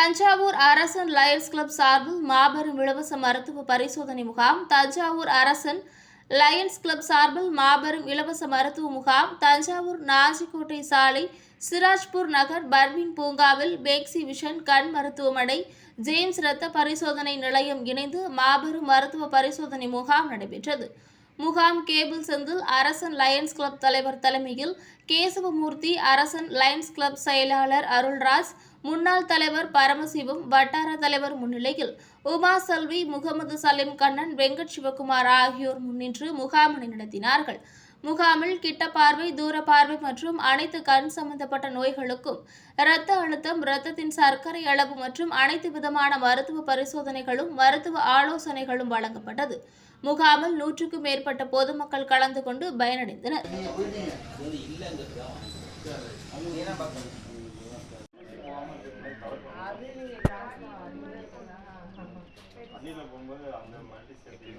தஞ்சாவூர் அரசன் Lions club சார்பில் மாபெரும் இலவச மருத்துவ பரிசோதனை முகாம். தஞ்சாவூர் அரசன் லயன்ஸ் கிளப் சார்பில் மாபெரும் இலவச மருத்துவ முகாம். தஞ்சாவூர் நாஜிக்கோட்டை சாலை சிராஜ்பூர் நகர் பர்வின் பூங்காவில் பேக்சி விஷன் கண் மருத்துவமனை ஜேம்ஸ் இரத்த பரிசோதனை நிலையம் இணைந்து மாபெரும் மருத்துவ பரிசோதனை முகாம் நடைபெற்றது. முகாம் கேபிள் செந்தில் அரசன் லயன்ஸ் கிளப் தலைவர் தலைமையில் கேசவமூர்த்தி அரசன் லயன்ஸ் கிளப் செயலாளர் அருள்ராஜ் முன்னாள் தலைவர் பரமசிவம் வட்டார தலைவர் முன்னிலையில் உமா செல்வி முகமது சலீம் கண்ணன் வெங்கட் சிவகுமார் ஆகியோர் முன்னின்று முகாமினை நடத்தினார்கள். முகாமில் கிட்ட பார்வை தூர பார்வை மற்றும் அனைத்து கண் சம்பந்தப்பட்ட நோய்களுக்கும் இரத்த அழுத்தம் இரத்தத்தின் சர்க்கரை அளவு மற்றும் அனைத்து விதமான மருத்துவ பரிசோதனைகளும் மருத்துவ ஆலோசனைகளும் வழங்கப்பட்டது. முகாமில் நூற்றுக்கும் மேற்பட்ட பொதுமக்கள் கலந்து கொண்டு பயனடைந்தனர். தண்ணியில் போகும்போது அந்த மாட்டி சேர்த்து